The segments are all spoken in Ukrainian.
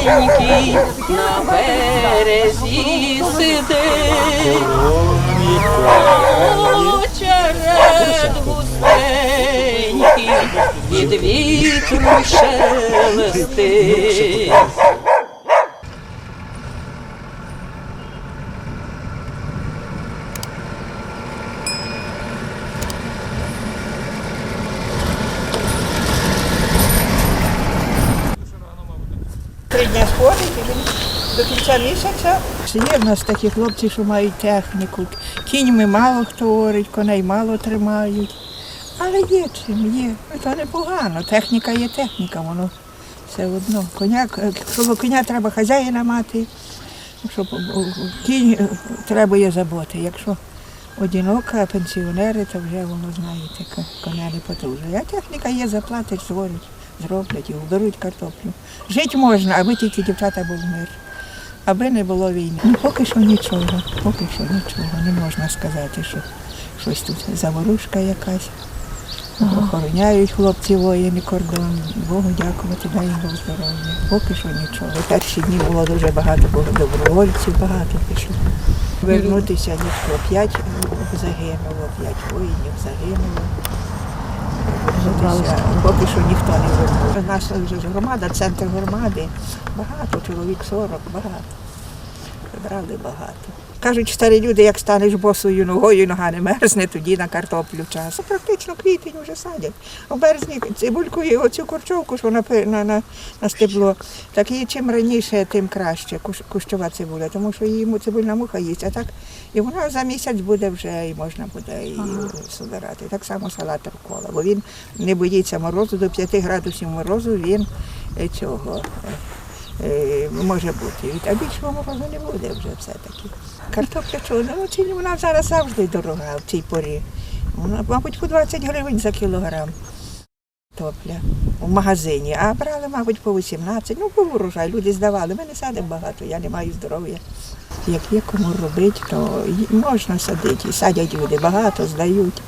Біленький на березі сидить, очеред густенький від вітру шелестить. Три дня сходить і він до кінця місяця. Є в нас такі хлопці, що мають техніку. Кіньми мало хто орить, коней мало тримають. Але є чим, є. Ну, непогано. Техніка є техніка, воно все одно. Коня, коло коня треба хазяїна мати, щоб кінь е, треба є заботи. Якщо одинока, пенсіонери, то вже воно знаєте, ко- коня не потужує. А техніка є, заплатять, створять, зроблять і уберуть картоплю. Жити можна, аби тільки дівчата був мир. Аби не було війни. Ну, поки що нічого, поки що нічого. Не можна сказати, що щось тут заворушка якась. Охороняють хлопці воїни кордон. Богу дякувати, дай Бог здоров'я. Поки що нічого. Перші дні було дуже багато, було добровольців, багато пішло. Вернутися ніхто. П'ять загинуло, п'ять воїнів загинуло. Поки що ніхто не вернув. У нас вже громада, центр громади. Багато, чоловік 40, багато. Брали багато. Кажуть, старі люди, як станеш босою ногою, нога не мерзне, тоді на картоплю час. Ну, Практично квітень вже садять. У березні цибульку і оцю корчовку, що на, на, на, на стебло, так її чим раніше, тим краще, кущова цибуля, тому що її цибульна муха їсть, а так і вона за місяць буде вже і можна буде її собирати. Так само салат рукола, бо він не боїться морозу, до 5 градусів морозу він е, цього. Е, Може бути. А більшого морозу не буде вже все-таки. Картопля чого? Ну, ціні вона зараз завжди дорога в цій порі. Вона, мабуть, по 20 гривень за кілограм картопля в магазині, а брали, мабуть, по 18. Ну, був урожай, люди здавали. Ми не садимо багато, я не маю здоров'я. Як є кому робити, то можна садити. І садять люди, багато здають.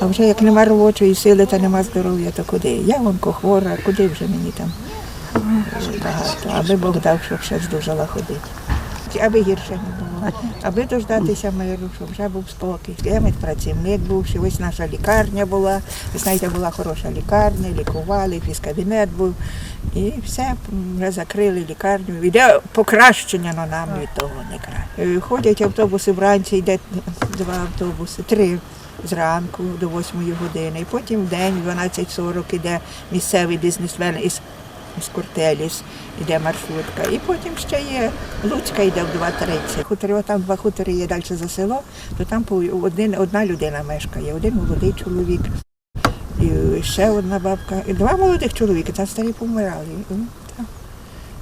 А вже як нема робочої сили та нема здоров'я, то куди? Я онкохвора, куди вже мені там. Аби Бог дав, щоб ще здужала ходити. Аби гірше не було, аби дождатися миру, щоб вже був спокій. Я медпрацівник був, що ось наша лікарня була. Ви знаєте, була хороша лікарня, лікували, фізкабінет був. І все, вже закрили лікарню. Іде покращення, але нам від того не краще. Ходять автобуси вранці, йде два автобуси, три зранку до 8 години. І потім в день, в 12.40 іде місцевий бізнесмен із з Куртеліс йде маршрутка. І потім ще є Луцька йде в 2.30. Хутори, там два хутори є далі за село, то там один, одна людина мешкає, один молодий чоловік. І ще одна бабка. І два молодих чоловіки, там старі помирали.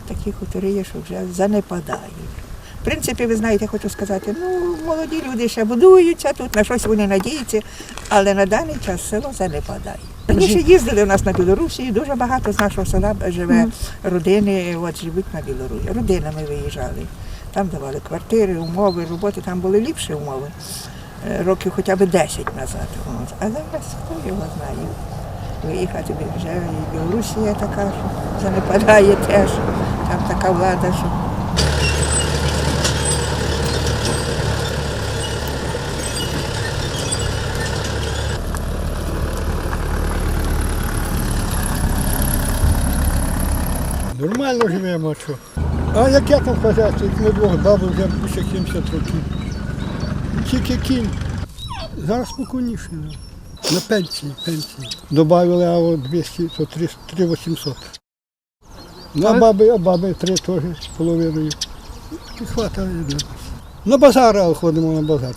Такі хутори є, що вже занепадають. В принципі, ви знаєте, хочу сказати, ну, молоді люди ще будуються тут, на щось вони надіються, але на даний час село занепадає. Раніше їздили у нас на Білорусі, і дуже багато з нашого села живе родини, от живуть на Білорусі. Родинами виїжджали. Там давали квартири, умови, роботи, там були ліпші умови. Е, Років хоча б 10 назад. От. А зараз хто його знає. Виїхати вже і Білорусія така, що занепадає теж. Там така влада, що Нормально живемо, а що? А як я там в хазяйстві, як ми двох баби вже більше 70 років. Тільки кінь. Зараз спокійніше. На пенсії, пенсії. Добавили АО 200, то 3800. Ну, а баби, а баби три теж з половиною. І хватає для нас. На базар ходимо на базар.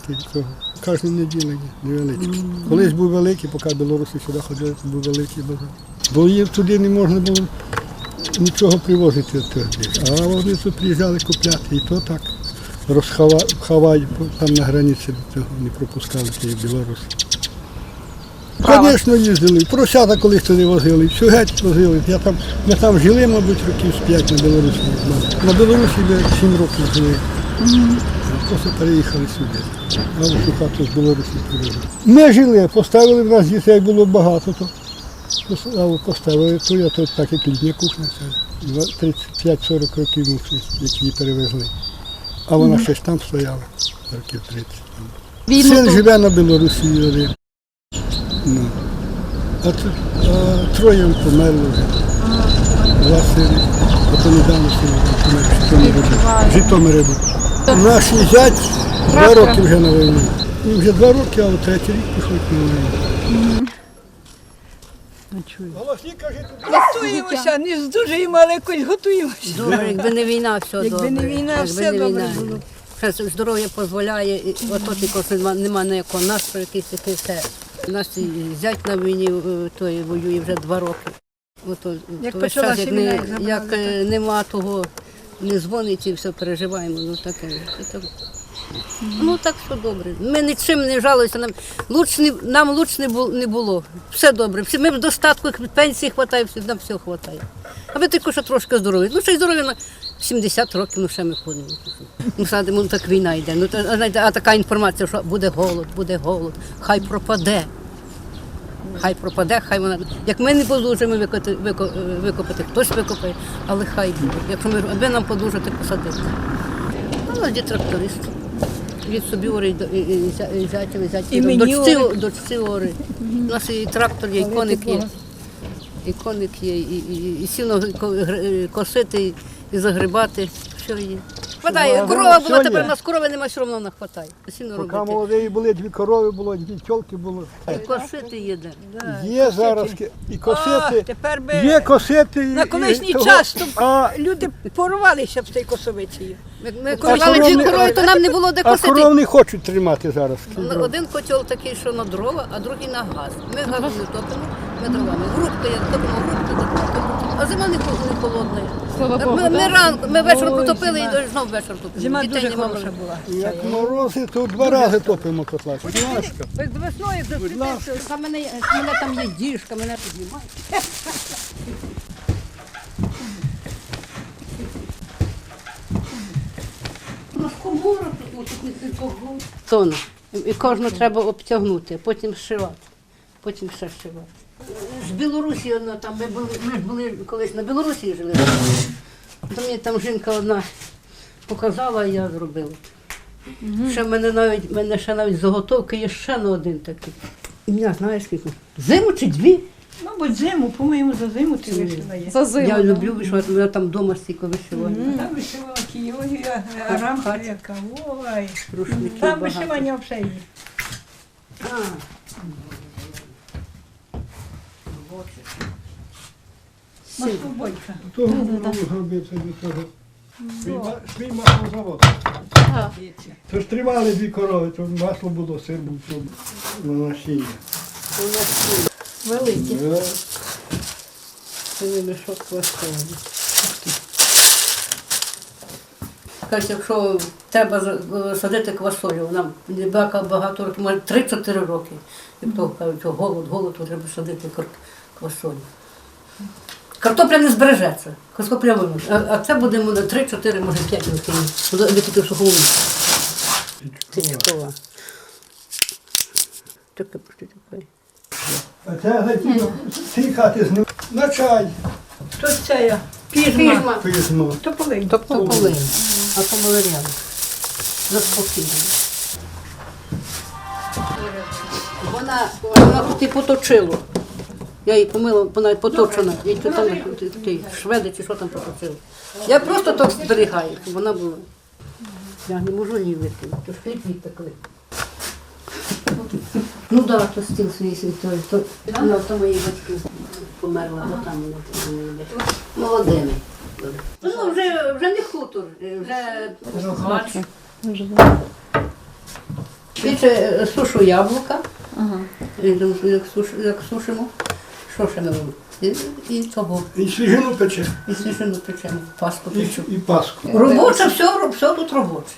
Кожну неділю невеличкий. Колись був великий, поки білоруси сюди ходили, був великий базар. Бо їм туди не можна було нічого привозити десь. А вони тут приїжджали купляти, і то так розхавають там на границі до цього не пропускали ті білоруси. Звісно, їздили. Поросята колись туди возили, всю геть возили. Я там, ми там жили, мабуть, років з п'ять на Білорусі. На Білорусі ми сім років жили. Просто переїхали сюди. А ось у хату з Білорусі привезли. Ми жили, поставили в нас дітей було багато. То. А от Поставили, то я тут так як літня кухня. Це. два- 35-40 років, ну, щось, як її перевезли. А вона ж там стояла, років 30. Там. Син живе на Білорусі, один. Ну. А, а троє померли вже. Два сини. А то недавно син помер в Житомирі. Відчуваю. В Житомирі був. Наш зять два роки вже на війні. Він вже два роки, а от третій рік пішов на війну. Голосні кажуть, Готуємося, не здужуємо, але якось готуємося. Добре, якби не війна, все Якби добре. не війна, Якби все не добре було. Ще здоров'я дозволяє, і ото тільки нема, нема ніякого настрою, якийсь такий все. У нас і зять на війні е, той воює вже два роки. Ото, Як то весь почалася час, як, війна, не, як забрали, як е, нема того, не дзвонить і все переживаємо. Ну таке. Це так. Ну так все добре. Ми нічим не жалуємося. Нам луч не, нам луч не було. Все добре. Всі, ми в достатку пенсії вистачає, нам все вистачає. А ви тільки що трошки здорові. Ну, ще й здорові на 70 років, ну ще ми ходимо. Ну, садимо, ну так війна йде. Ну, та- а, така інформація, що буде голод, буде голод, хай пропаде. Хай пропаде, хай вона. Як ми не подужимо викопати, викопати, хтось викопає, але хай буде. Якщо ми аби нам подужати, посадити. Ну, у нас тракторист. Від собі ори і, до- і, і, зя- і І мені дочці, ори. дочці ори. У нас і трактор є, і коник є. І коник є, і, і, і сіно косити, і загрибати. Все є. Хватає, корова була, тепер у нас корови немає, все одно не хватає. Сіно поки робити. молоді були, дві корови було, дві тьолки було. І косити є де. Є зараз ки- і А, косити. тепер би Є косити. і- на і колишній того- час то А, люди порвалися б з тією косовицею. Ми, ми коли казали дві корови, то нам не було де а косити. коров не хочуть тримати зараз. Один котел такий, що на дрова, а другий на газ. Ми не топимо, ми дровами. Грубка, як топимо грубки. А зима не холодна. Слава Богу, Ми, ми да? ранку, ми вечором Ой, потопили зима. і знов вечором топимо. Зима Дітей дуже нема хороша була. Як морози, то два рази топимо котла. Пляшка. Весною засвітився. Та мене, мене там є діжка, мене піднімає. У тут, тут не сільпогон. Тона. І кожну треба обтягнути, потім зшивати, потім ще зшивати. З Білорусі одна, там ми були, ми ж були колись на Білорусі жили. То мені там жінка одна показала, і я зробила. Ще в мене навіть, в мене ще навіть заготовки є ще на один такий. Я знаю скільки. Зиму чи дві? Мабуть, зиму, по-моєму, за зиму ти вишила є. За зиму. я да. люблю вишивати, я там вдома стільки вишиваю. Там вишивала ой, а рамка. Рушників Там багато. вишивання взагалі є. А, До того. Свій- Свій маслозавод. То ж тримали дві корови, то масло було, сир був на насіння. Великі. Е, цілий мішок квасовий. Кажуть, якщо треба садити квасолю, нам багато, багато років, може 3-4 роки. Як то кажуть, що голод, голод, то треба садити кар- квасолю. Картопля не збережеться, картопля виможе. А, а це буде на 3-4, може 5 років. Буде тільки в сухому. Тичкова. Таке, таке. А це геть ці хати на чай. То це я. Пізма. Пізно. То полин, а то валеріан. Заспокійно. Вона, вона тут і поточила. Я її помила, вона поточена. І тут там ті- шведи чи що там поточили. Я просто так зберігаю, щоб вона була. Я не можу її викинути, то ж хліб відпекли. Ну так, да, то стіл свій той. То, ну, то мої батьки померла, бо там вони молодими. Ну, вже, вже не хутор, вже розмач. Більше е, сушу яблука, Ага. ну, як, суш, як сушимо, що ще ми робимо? І, і того, І свіжину пече, і свіжину печемо, паску і, печу. і паску. Робоче, все, все тут робоче.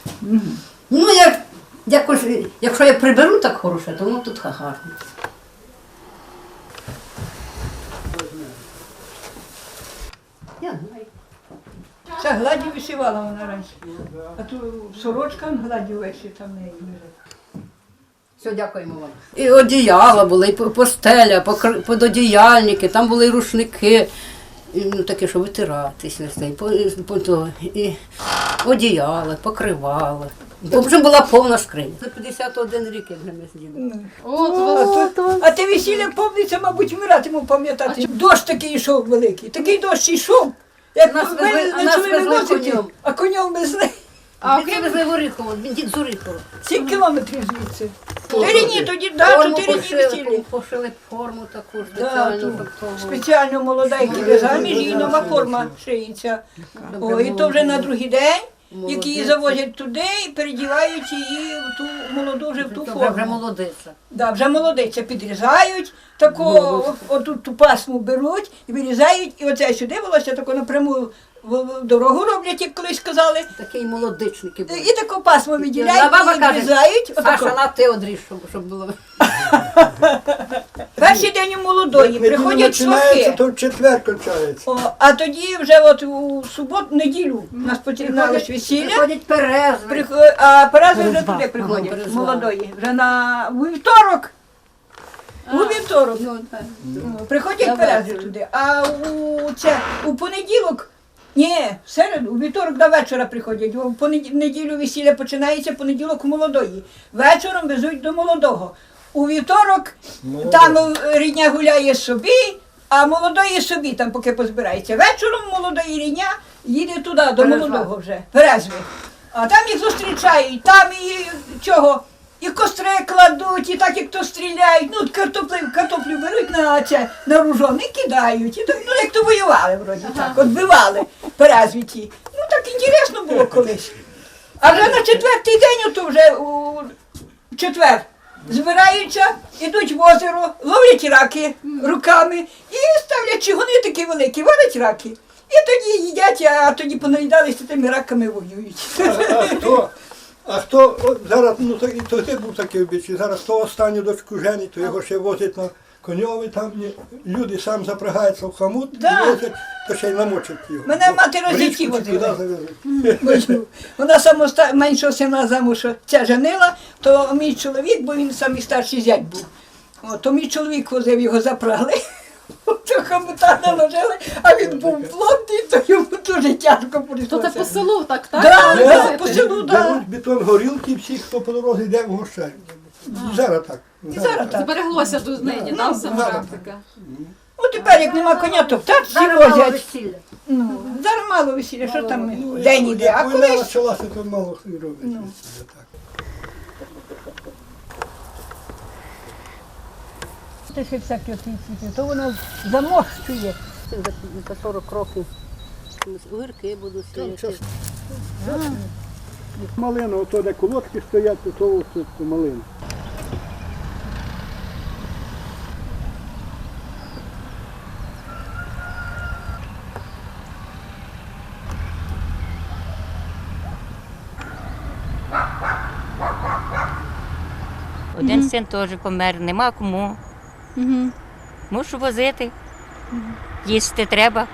Ну, як, якось, якщо я приберу так хороше, то воно тут гарно. Я знаю. Гладі вишивала вона раніше. А то сорочка гладі виші там неї лежить. Все, дякуємо вам. І одіяла були, і постеля, покр- пододіяльники, там були рушники, ну, таке, що витиратися, і, по, і, по, то, і одіяла, покривала. Бо вже була повна скриня. За 51 рік, як вже ми сиділи. А, то- а те весілля повниться, мабуть, вмиратиму пам'ятати. Дощ такий йшов великий, такий дощ йшов. Як Нас ви везли- конем. а конем везли. А окрім везли в Оріхово, дід з Оріхова. Сім кілометрів звідси. Чотири дні тоді, да, Форму чотири дні пошили, весілля. пошили форму таку ж Да, спеціальну, ту, щоб того. спеціально молода, які ви заміж, і нова форма шиється. О, і то вже на другий день, які її завозять туди і передівають її в ту молоду вже в ту Це вже, форму. молодиця. Да, вже молодиця підрізають, тако, отут ту пасму беруть і вирізають, і оце сюди волосся тако напряму дорогу роблять, як колись казали. Такі молодичники були. І таку пасму Одна відділяють, баба і каже, відрізають. Саша, на ти одріж, щоб, щоб було. Перший день у молодої приходять починається, то в четвер кончається. О, а тоді вже от у суботу, неділю нас починалось весілля. Приходять перезви. Прихо- А перези вже туди приходять, Перезва. молодої. Вже на у вівторок. У вівторок. Ну, Приходять Давай. перези туди. А у це у понеділок. Ні, в середу, у вівторок до вечора приходять. У понед- неділю весілля починається, понеділок у молодої. Вечором везуть до молодого. У вівторок там е, рідня гуляє собі, а молодої собі там поки позбирається. Вечором молодої рідня їде туди, до Перезва. молодого вже, перезви. А там їх зустрічають, там і чого. І костри кладуть, і так як то стріляють, ну картоплю, картоплю беруть на це на ружон і кидають. І так, ну як то воювали вроді так, от бивали перезвіті. Ну так інтересно було колись. А вже на четвертий день, ото вже у четвер, збираються, йдуть в озеро, ловлять раки руками і ставлять чигуни такі великі, варять раки. І тоді їдять, а тоді понаїдалися тими раками воюють. А хто? А хто от зараз, ну то, і тоді був такий обічай, зараз хто останню дочку женить, то його ще возять на коньові, там люди сам запрягаються в хамут Да. і возять, то ще й намочать його. Мене Бо мати в річку чи возила. куди завезуть. Бачу. Вона самоста... меншого сина замуж ця женила, то мій чоловік, бо він самий старший зять був. О, то мій чоловік возив його запрягли. То хомута наложили, а він був плотний, то йому дуже тяжко То це по селу так, так? Да, да, по селу, да. Беруть бетон горілки, і всі, хто по дорозі йде, вгощають. Зараз так. Зараз так. Збереглося до нині, Ну, так, вся да. практика. Ну тепер, як нема коня, то Зараз мало возять. весілля. Ну, зараз мало весілля, що там Ну, день як- іде, як а війна колись. Ну. почалася, то мало хто й робить. весілля, так. Ще всякі оті, то воно замощує. За, за 40 років. Огірки буду сіяти. Малина, ото де колодки стоять, то то, то, то малина. Один син теж помер, нема кому. Мушу возити. Їсти треба.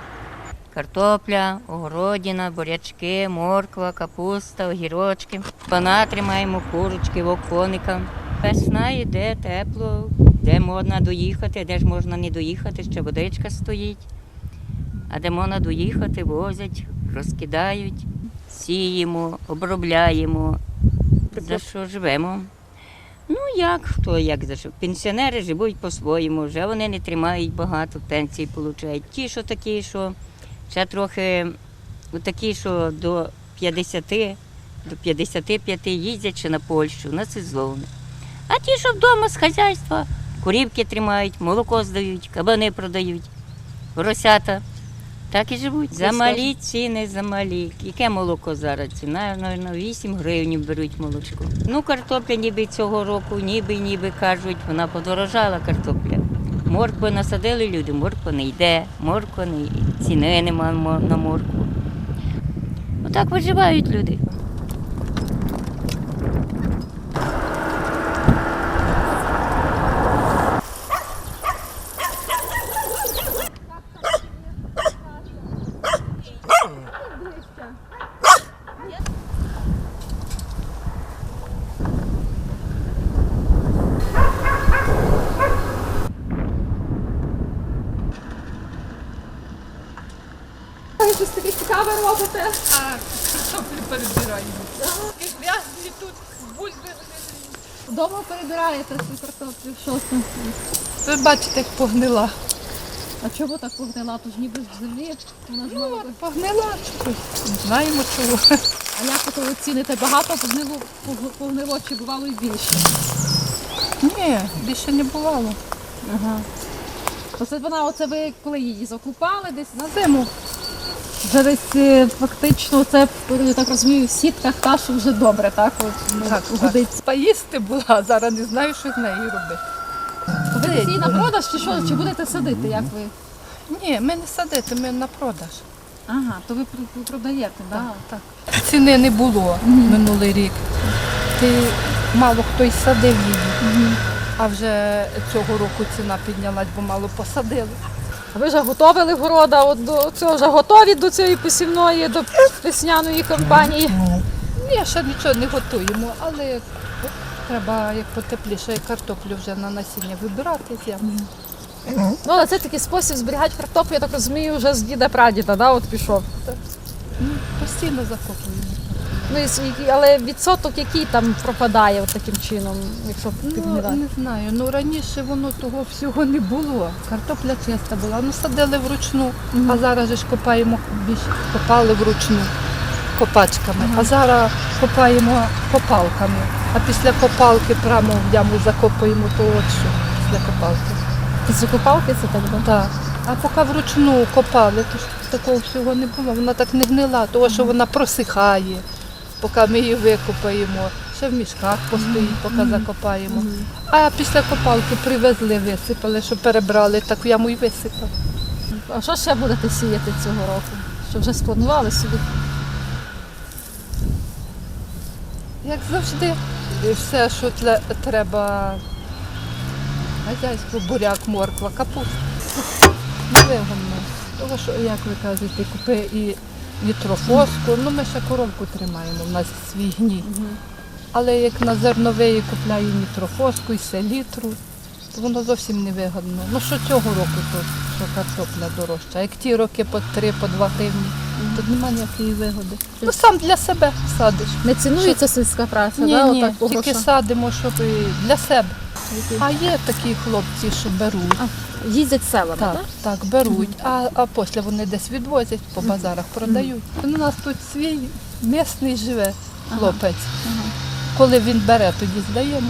Картопля, огородина, бурячки, морква, капуста, огірочки. Пана тримаємо, курочки, вовконика. Весна йде, тепло, де можна доїхати, де ж можна не доїхати, ще водичка стоїть. А де можна доїхати, возять, розкидають, сіємо, обробляємо. За що живемо? Ну як хто як за що? Пенсіонери живуть по-своєму, вже вони не тримають багато пенсій, получають. Ті, що такі, що ще трохи такі, що до 50, до 55 їздять ще на Польщу, на сезони. А ті, що вдома з хазяйства, курівки тримають, молоко здають, кабани продають, поросята. Так і живуть. Замалі ціни, замалі. Яке молоко зараз? Ціна, мабуть, 8 гривень беруть молочко. Ну, картопля ніби цього року, ніби, ніби кажуть, вона подорожала картопля. Моркви насадили люди, морква не йде, морква не ціни нема на моркву. Отак виживають люди. Щось таке цікаве робите? Вдома перебираєте цю картоплю, що це? Ви бачите, як погнила. А чому так погнила? Тож ніби з землі. Вона ж мала би- Погнила чогось. Не Знаємо чого. А як ви коли ціните багато погнило, пог- погнило чи бувало і більше? Ні, більше не бувало. То це вона, оце ви коли її закупали десь на зиму? Вже десь фактично це, я так розумію, в сітках та, що вже добре, так? От, ну, Так. Поїсти була, а зараз не знаю, що з нею робити. Ви її на продаж чи що? Чи будете садити, як ви? Ні, ми не садити, ми на продаж. Ага, то ви пр- пр- продаєте, так? Так. Ціни не було минулий рік. Ти мало хто й садив її. А вже цього року ціна піднялась, бо мало посадили. А ви вже готовили города от до цього, вже готові до цієї посівної, до весняної кампанії? Ні, ще нічого не готуємо, але треба як потепліше картоплю вже на насіння вибирати з ями. Ну, але це такий спосіб зберігати картоплю, я так розумію, вже з діда прадіда, да, от пішов. Постійно закопуємо. Ну, але відсоток, який там пропадає от таким чином, якщо Ну, підгнивати? не знаю. Ну раніше воно того всього не було. Картопля чиста була. Ну садили вручну, а зараз же ж копаємо більше копали вручну копачками. А зараз копаємо копалками. А після копалки прямо в яму закопуємо то от що після копалки. Після купалки це так, да? Так. А поки вручну копали, то ж такого всього не було. Вона так не гнила, тому що вона просихає, поки ми її викопаємо. Ще в мішках постоїть, поки закопаємо. А після копалки привезли, висипали, що перебрали, так яму і висипали. А що ще будете сіяти цього року? Що вже спланували собі? Як завжди, все, що тле- треба. Хазяйство, буряк, морква, капуста. Невигодно. Тому що, як ви кажете, купи і нітрофоску, ну ми ще коровку тримаємо, у нас свій гній. Але як на зерновий купляю нітрофоску і селітру, то воно зовсім не вигодно. Ну що цього року, то що картопля дорожча. А як ті роки по три, по два тижні, то немає ніякої вигоди. Ну сам для себе садиш. Не цінується сільська праця, Ні, да, ні, отак тільки садимо, щоб і для себе. А є такі хлопці, що беруть. Їздять селами, Так, так? так, беруть, а, а після вони десь відвозять, по базарах продають. У нас тут свій місний живе хлопець. Коли він бере, тоді здаємо.